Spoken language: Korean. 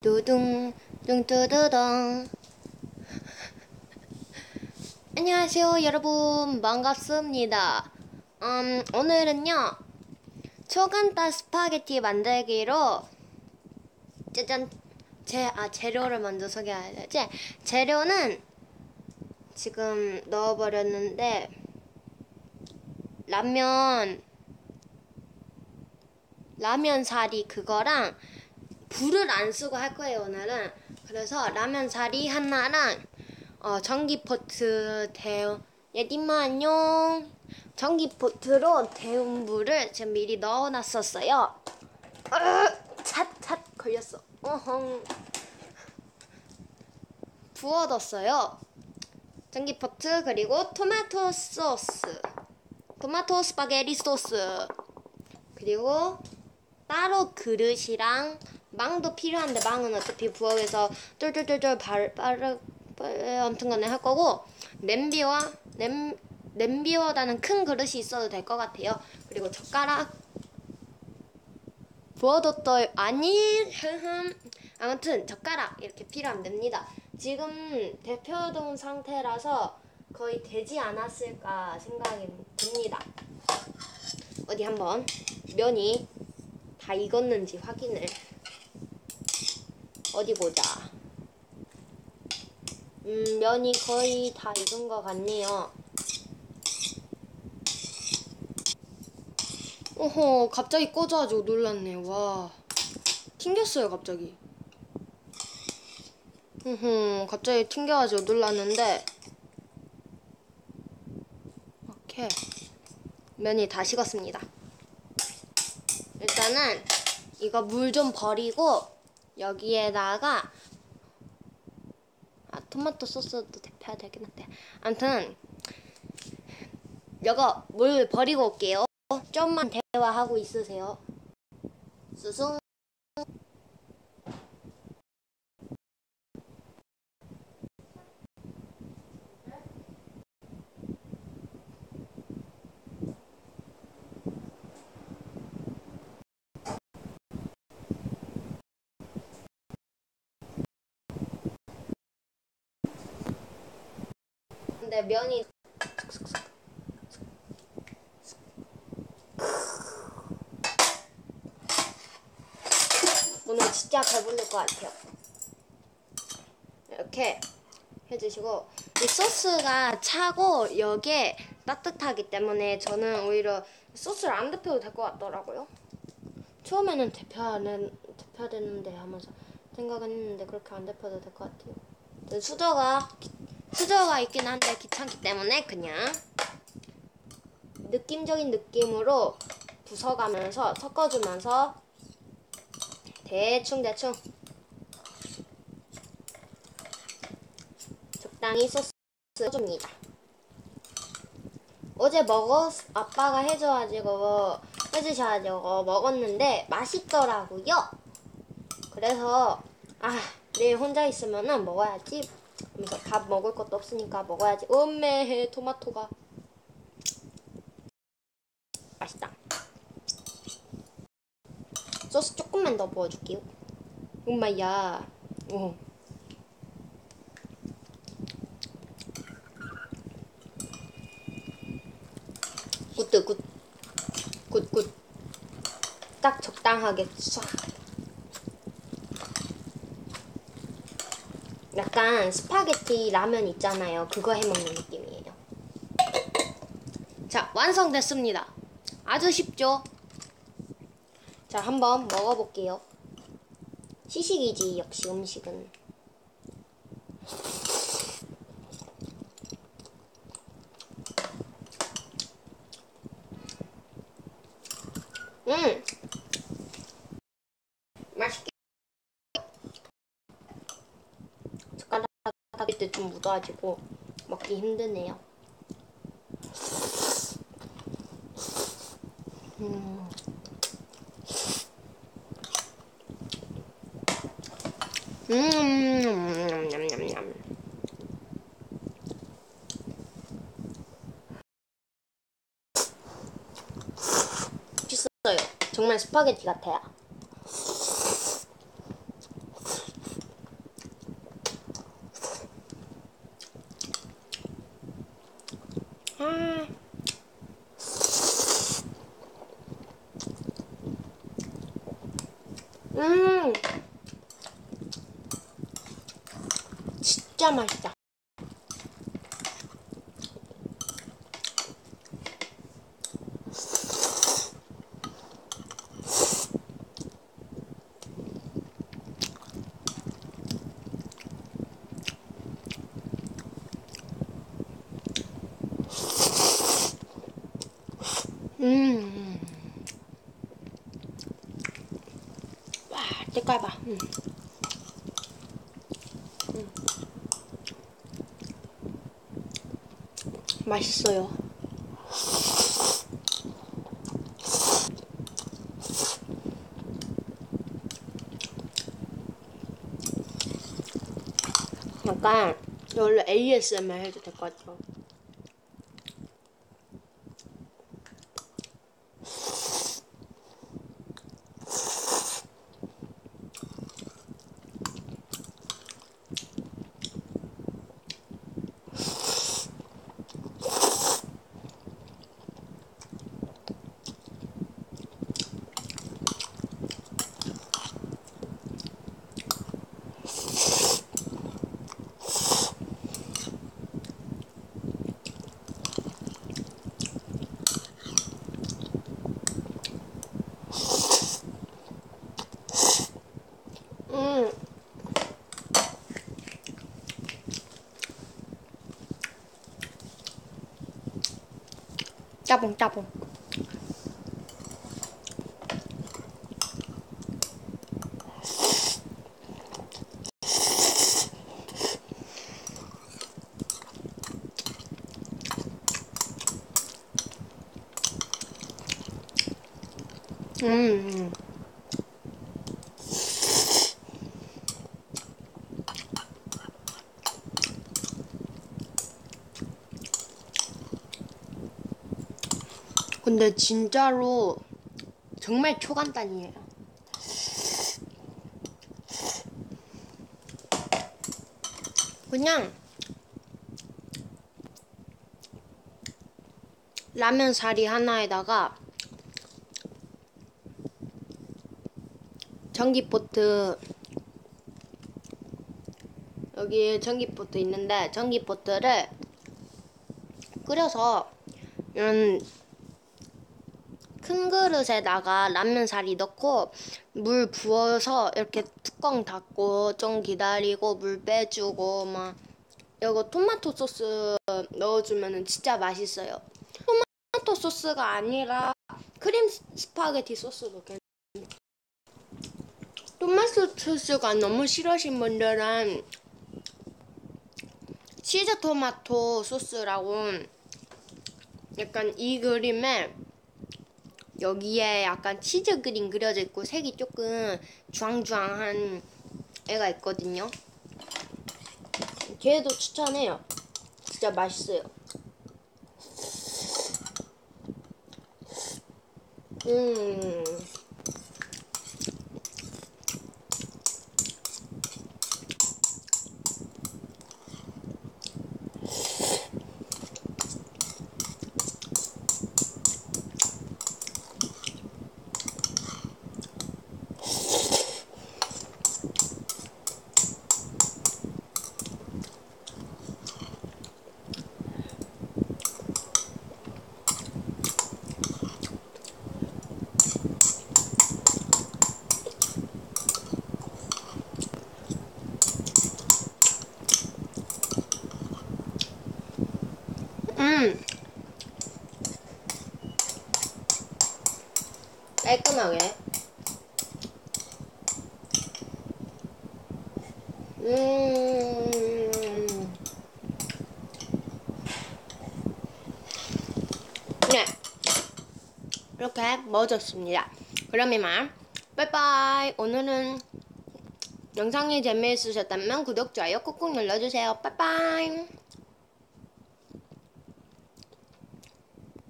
두둥 둥뚜두둥. 안녕하세요 여러분. 반갑습니다. 음, 오늘은요 초간단 스파게티 만들기로 짜잔. 제, 아, 재료를 먼저 소개해야지? 재료는 지금 넣어버렸는데 라면. 라면 사리 그거랑 불을 안 쓰고 할 거예요 오늘은. 그래서 라면 사리 하나랑 어, 전기포트 데운 예디마 안녕. 전기포트로 데운 물을 지금 미리 넣어놨었어요. 찻찻 걸렸어. 어헝. 부어뒀어요. 전기포트 그리고 토마토 소스. 토마토 스파게티 소스. 그리고 따로 그릇이랑 망도 필요한데 망은 어차피 부엌에서 쫄쫄쫄쫄 발, 빠르, 빠르, 아무튼 간에 할 거고 냄비와 냄, 냄비보다는 큰 그릇이 있어도 될 것 같아요. 그리고 젓가락 부어뒀더 아니 아무튼 젓가락 이렇게 필요하면 됩니다. 지금 대표동 상태라서 거의 되지 않았을까 생각이 듭니다. 어디 한번 면이 다 익었는지 확인을 어디 보자. 음, 면이 거의 다 익은 것 같네요. 어허, 갑자기 꺼져가지고 놀랐네. 와. 튕겼어요, 갑자기. 으흠, 갑자기 튕겨가지고 놀랐는데. 오케이. 면이 다 식었습니다. 일단은 이거 물 좀 버리고 여기에다가 아 토마토 소스도 데펴야 되긴 한데 아무튼 이거 물 버리고 올게요. 좀만 대화하고 있으세요. 수승 근데 면이 오늘 진짜 배부를 것 같아요. 이렇게 해주시고 이 소스가 차고 여기에 따뜻하기 때문에 저는 오히려 소스를 안 데펴도 될 것 같더라고요. 처음에는 데펴는 데펴야 되는데 하면서 생각은 했는데 그렇게 안 데펴도 될 것 같아요. 수저가 수저가 있긴 한데 귀찮기 때문에 그냥 느낌적인 느낌으로 부숴가면서 섞어주면서 대충 대충 적당히 소스 해줍니다. 어제 먹었 아빠가 해줘가지고 해주셔가지고 먹었는데 맛있더라고요. 그래서 아 내일 혼자 있으면은 먹어야지. 그래서 밥 먹을 것도 없으니까 먹어야지. 음메해 토마토가 맛있다. 소스 조금만 더 부어줄게요. 엄마야. 어. 굿드 굿. 굿 굿. 딱 적당하게 쏴. 약간 스파게티 라면 있잖아요. 그거 해먹는 느낌이에요. 자, 완성됐습니다. 아주 쉽죠? 자, 한번 먹어볼게요. 시식이지, 역시 음식은. 음! 맛있게. 젓가락 묻어가지고 먹기 힘드네요. 음. 음. 맛있어요. 정말 스파게티 같아요. 진짜 맛있다. 음. 와, 색깔 봐. 음. 음. 맛있어요. 약간 원래 ASMR 해도 될 것 같아요. 음. 짜봉 짜봉. 음. 근데 진짜로 정말 초간단이에요. 그냥 라면 사리 하나에다가 전기포트 여기 전기포트 있는데 전기포트를 끓여서 이런 큰 그릇에다가 라면 사리 넣고 물 부어서 이렇게 뚜껑 닫고 좀 기다리고 물 빼주고 막 이거 토마토 소스 넣어주면 진짜 맛있어요. 토마토 소스가 아니라 크림 스파게티 소스도 괜찮아요. 토마토 소스가 너무 싫으신 분들은 치즈 토마토 소스라고 약간 이 그림에 여기에 약간 치즈 그림 그려져 있고 색이 조금 주황주황한 애가 있거든요. 걔도 추천해요. 진짜 맛있어요. 음. 음. 깔끔하게. 음. 네. 이렇게 먹어줬습니다. 그럼 이만. 빠이빠이. 오늘은 영상이 재미있으셨다면 구독, 좋아요 꾹꾹 눌러주세요. 빠이빠이.